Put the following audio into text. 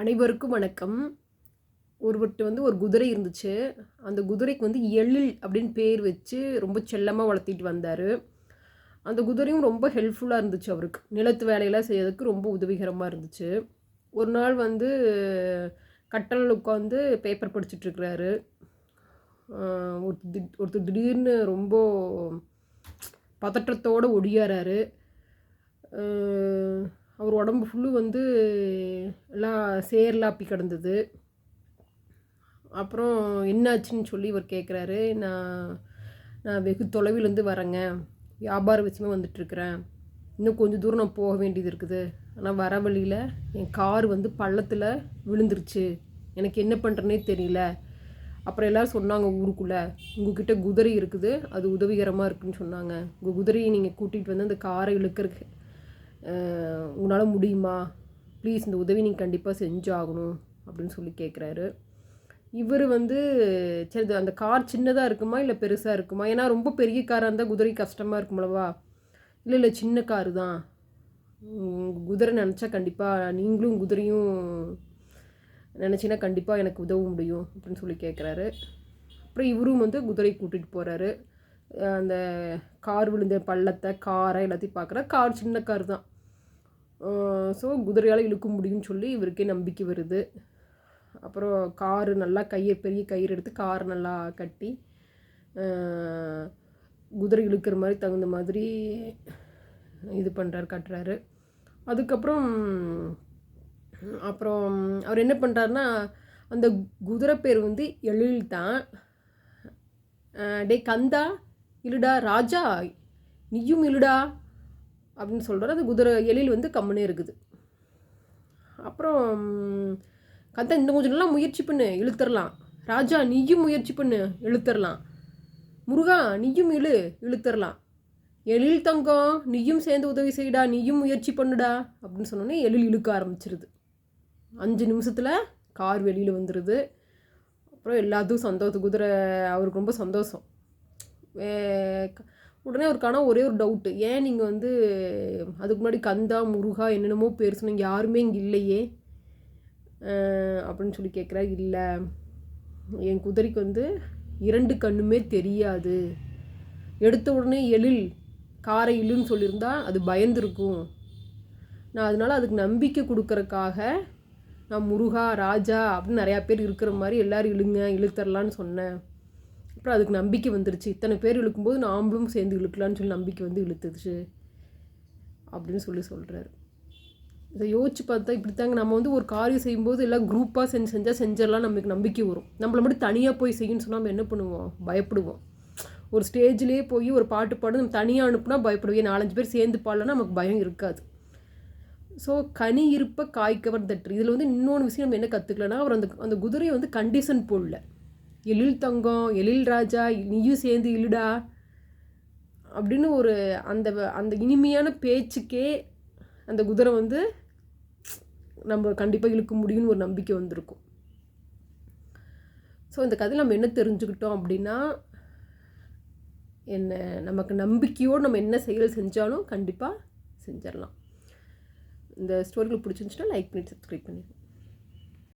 அனைவருக்கும் வணக்கம். ஒருவர்கிட்ட வந்து ஒரு குதிரை இருந்துச்சு. அந்த குதிரைக்கு வந்து எழில் அப்படின்னு பேர் வச்சு ரொம்ப செல்லமாக வளர்த்திட்டு வந்தார். அந்த குதிரையும் ரொம்ப ஹெல்ப்ஃபுல்லாக இருந்துச்சு அவருக்கு. நிலத்து வேலையெல்லாம் செய்யறதுக்கு ரொம்ப உதவிகரமாக இருந்துச்சு. ஒரு நாள் வந்து கட்டலில் உட்காந்து பேப்பர் படிச்சுட்ருக்கிறாரு ஒருத்தர் ஒருத்தர் திடீர்னு ரொம்ப பதற்றத்தோடு ஒடியாராரு. அவர் உடம்பு ஃபுல்லு வந்து எல்லாம் சேர்லாப்பி கிடந்தது. அப்புறம் என்னாச்சுன்னு சொல்லி இவர் கேட்குறாரு நான் நான் வெகு தொலைவிலேருந்து வரேங்க. வியாபார விஷயமாக வந்துட்டுருக்குறேன். இன்னும் கொஞ்சம் தூரம் நான் போக வேண்டியது இருக்குது. ஆனால் வர வழியில் என் கார் வந்து பள்ளத்தில் விழுந்துருச்சு. எனக்கு என்ன பண்ணுறனே தெரியல. அப்புறம் எல்லோரும் சொன்னாங்க ஊருக்குள்ளே. உங்ககிட்ட குதிரை இருக்குது. அது உதவிகரமாக இருக்குதுன்னு சொன்னாங்க. உங்கள் குதிரையை நீங்கள் கூட்டிகிட்டு வந்து அந்த காரை இழுக்கிறதுக்கு உங்களால் முடியுமா? ப்ளீஸ் இந்த உதவி நீங்கள் கண்டிப்பாக செஞ்சாகணும் அப்படின்னு சொல்லி கேட்குறாரு இவர் வந்து சரி அந்த கார் சின்னதாக இருக்குமா இல்லை பெருசாக இருக்குமா? ஏன்னா ரொம்ப பெரிய காராக இருந்தால் குதிரை கஷ்டமாக இருக்குமளவா இல்லை இல்லை சின்ன காரு தான். குதிரை நினச்சா கண்டிப்பாக நீங்களும் குதிரையும் நினச்சின்னா கண்டிப்பாக எனக்கு உதவ முடியும் அப்படின்னு சொல்லி கேட்குறாரு அப்புறம் இவரும் வந்து குதிரை கூட்டிகிட்டு போகிறாரு அந்த கார் விழுந்த பள்ளத்தை காரை எல்லாத்தையும் பார்க்குற கார் சின்ன கார் தான். ஸோ குதிரையால் இழுக்க முடியும்னு சொல்லி இவருக்கே நம்பிக்கை வருது. அப்புறம் காரு நல்லா கயிறு பெரிய கயிறு எடுத்து கார் நல்லா கட்டி குதிரை இழுக்கிற மாதிரி தகுந்த மாதிரி இது பண்ணுறாரு கட்டுறாரு. அதுக்கப்புறம் அப்புறம் அவர் என்ன பண்ணுறாருன்னா அந்த குதிரை பேர் வந்து எழில் தான் டே கந்தா இழுடா ராஜா நீயும் இழுடா அப்படின்னு சொல்கிறார் அந்த குதிரை எழில் வந்து கம்முனே இருக்குது. அப்புறம் கந்த இந்த கொஞ்சம் நல்லா முயற்சி பண்ணு இழுத்துடலாம் ராஜா நீயும் முயற்சி பண்ணு இழுத்துடலாம் முருகா நீயும் இழு இழுத்துடலாம் எழில் தங்கம் நீயும் சேர்ந்து உதவி செய்டா நீயும் முயற்சி பண்ணுடா அப்படின்னு சொன்னோன்னே எழில் இழுக்க ஆரம்பிச்சிருது. அஞ்சு நிமிஷத்தில் கார் வெளியில் வந்துடுது அப்புறம் எல்லாத்துக்கும் சந்தோஷம். குதிரை அவருக்கு ரொம்ப சந்தோஷம். உடனே அவருக்கான ஒரே ஒரு டவுட்டு ஏன் நீங்கள் வந்து அதுக்கு முன்னாடி கந்தா முருகா என்னென்னமோ பேர் சொன்னீங்க. யாருமே இங்கே இல்லையே. அப்படின்னு சொல்லி கேட்குறாரு இல்லை. என் குதிரைக்கு வந்து இரண்டு கண்ணுமே தெரியாது. எடுத்த உடனே எழில் காரை இழுன்னு சொல்லியிருந்தா அது பயந்துருக்கும். நான் அதனால் அதுக்கு நம்பிக்கை கொடுக்கறக்காக நான் முருகா ராஜா அப்படின்னு நிறையா பேர் இருக்கிற மாதிரி எல்லோரும் இழுங்க இழுத்தரலான்னு சொன்னேன். அப்புறம் அதுக்கு நம்பிக்கை வந்துருச்சு. இத்தனை பேர் இழுக்கும்போது நாம்ளும் சேர்ந்து இழுக்கலான்னு சொல்லி நம்பிக்கை வந்து இழுத்துச்சு. அப்படின்னு சொல்லி சொல்கிறாரு இதை யோசிச்சு பார்த்தா இப்படி தாங்க நம்ம வந்து ஒரு காரியம் செய்யும்போது எல்லாம் குரூப்பாக செஞ்சு செஞ்சால் செஞ்சிடலாம். நமக்கு நம்பிக்கை வரும். நம்மளை மட்டும் தனியாக போய் செய்யணும்னு சொன்னால் நம்ம என்ன பண்ணுவோம்? பயப்படுவோம். ஒரு ஸ்டேஜ்லேயே போய் ஒரு பாட்டு பாடு நம்ம தனியாக அனுப்புனா பயப்படுவோம். நாலஞ்சு பேர் சேர்ந்து பாடலாம் நமக்கு பயம் இருக்காது. ஸோ கனி இருப்ப காய்க்கவர் தட்டு இதில் வந்து இன்னொன்று விஷயம் நம்ம என்ன கற்றுக்கலன்னா அவர் அந்த அந்த குதிரையை வந்து கண்டிஷன் போடல. எழில் தங்கம் எழில் ராஜா நீயும் சேர்ந்து இழுடா அப்படின்னு ஒரு அந்த அந்த இனிமையான பேச்சுக்கே அந்த குதிரை வந்து நம்ம கண்டிப்பாக இழுக்க முடியும்னு ஒரு நம்பிக்கை வந்திருக்கும். ஸோ இந்த கதையில் நம்ம என்ன தெரிஞ்சுக்கிட்டோம் அப்படின்னா என்ன நமக்கு நம்பிக்கையோடு நம்ம என்ன செயல் செஞ்சாலும் கண்டிப்பாக செஞ்சிடலாம். இந்த ஸ்டோரிகள் பிடிச்சிருந்துச்சுன்னா லைக் பண்ணி சப்ஸ்கிரைப் பண்ணிடுங்க.